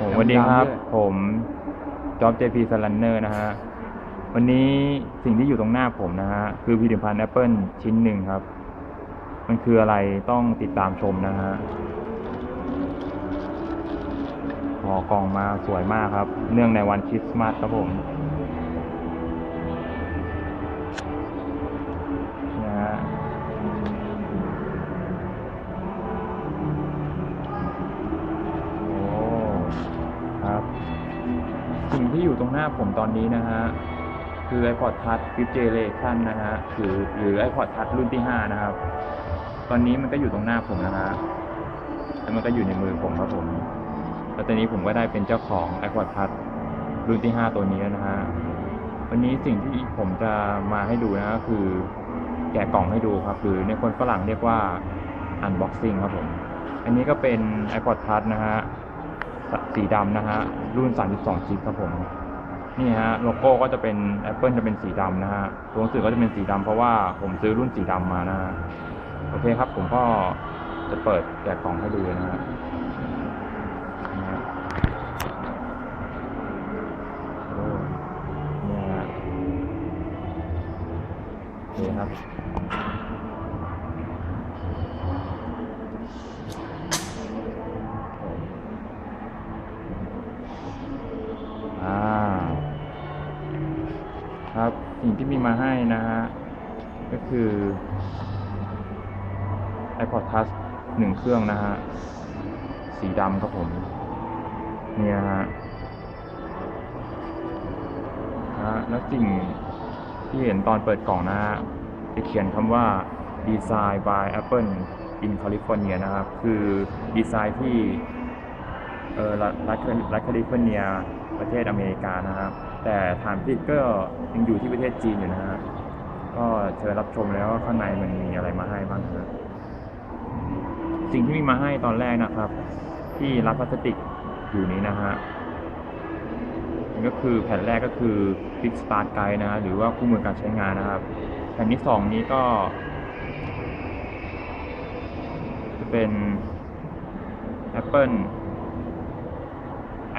ผมสวัสดีครับ ผมจ็อบ JP s l a n n e r นะฮะ วันนี้สิ่งที่อยู่ตรงหน้าผมนะฮะ คือผลิตภัณฑ์ Apple ชิ้นหนึ่งครับ มันคืออะไรต้องติดตามชมนะฮะห่อกล่องมาสวยมากครับ เนื่องในวันคริสต์มาสครับผม ที่อยู่ตรงหน้าผมตอนนี้นะฮะ คือ iPod Touch 5th Generation นะฮะหรือหรือ iPod Touch รุ่นที่ 5 นะครับ ตอนนี้มันก็อยู่ตรงหน้าผมนะฮะแล้วมันก็อยู่ในมือผมครับผมแล้วตอนนี้ผมก็ได้เป็นเจ้าของ iPod Touch รุ่นที่ 5 ตัวนี้แล้วนะฮะ วันนี้สิ่งที่ผมจะมาให้ดูนะก็คือแกะกล่องให้ดูครับ หรือในคนฝรั่งเรียกว่า unboxing ครับผม อันนี้ก็เป็น iPod Touch นะฮะ สีดำนะฮะ รุ่น 32 ชิปครับผม นี่ฮะ โลโก้ก็จะเป็น Apple จะเป็นสีดำนะฮะ ตัวหนังสือก็จะเป็นสีดำเพราะว่าผมซื้อรุ่นสีดำมานะฮะ โอเคครับ ผมก็จะเปิดแกะกล่องให้ดูนะฮะนี่ฮะนี่ฮะโอเคครับ ครับ สิ่งที่มีมาให้นะฮะ ก็คือ iPod Touch หนึ่งเครื่องนะฮะ สีดำครับผม เนี่ยฮะฮะแล้วสิ่งที่เห็นตอนเปิดกล่องนะฮะ จะเขียนคำว่า Design by Apple in California นะครับ คือดีไซน์ที่เออรัฐรัฐรัฐแคลิฟอร์เนีย ประเทศอเมริกานะครับ แต่ฐานผลิตก็ยังอยู่ที่ประเทศจีนอยู่นะฮะก็เชิญรับชมแล้วว่าข้างในมันมีอะไรมาให้บ้างนะสิ่งที่มีมาให้ตอนแรกนะครับ ที่รับพลาสติกอยู่นี้นะฮะก็คือแผ่นแรกก็คือ Quick Start Guide นะฮะหรือว่าคู่มือการใช้งานนะครับ แผ่นที่สองนี้ก็จะเป็น Apple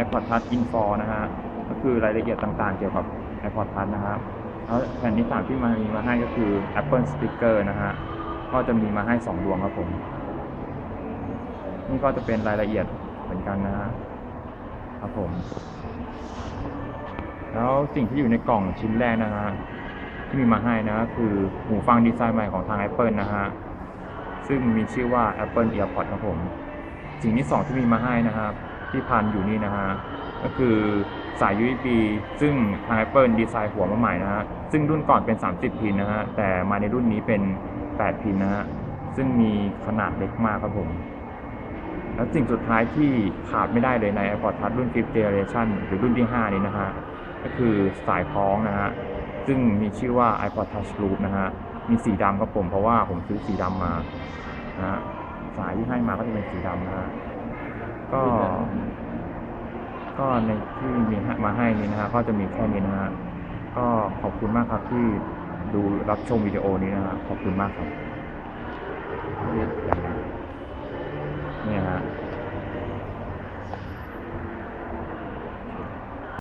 iPod Touch Info นะฮะ ก็คือรายละเอียดต่างๆ เกี่ยวกับ iPod Touch นะครับแล้วแผ่นที่สามที่มามีมาให้ก็คือ Apple Sticker นะฮะ ก็จะมีมาให้สองดวงครับผม นี่ก็จะเป็นรายละเอียดเหมือนกันนะฮะ ครับผม แล้วสิ่งที่อยู่ในกล่องชิ้นแรกนะฮะ ที่มีมาให้นะก็คือหูฟังดีไซน์ใหม่ของทาง Apple นะฮะ ซึ่งมีชื่อว่า Apple EarPod ครับผม สิ่งที่สองที่มีมาให้นะครับ ที่พันอยู่นี่นะฮะก็คือสาย USB ซึ่งทาง Apple ดีไซน์หัวมาใหม่นะฮะซึ่งรุ่นก่อนเป็น 30 พินนะฮะแต่มาในรุ่นนี้เป็น 8 พินนะฮะซึ่งมีขนาดเล็กมากครับผม แล้วสิ่งสุดท้ายที่ขาดไม่ได้เลยใน iPod Touch รุ่น 5th Generation หรือรุ่นที่ 5 นี้นะฮะก็คือสายคล้องนะฮะซึ่งมีชื่อว่า iPod Touch Loop นะฮะมีสีดำครับผมเพราะว่าผมซื้อสีดำมานะฮะสายที่ให้มาก็จะเป็นสีดำนะฮะ ก็ ก็ในที่มีมาให้นี่นะฮะก็จะมีแค่นี้นะฮะก็ขอบคุณมากครับที่ดูรับชมวิดีโอนี้นะฮะขอบคุณมากครับ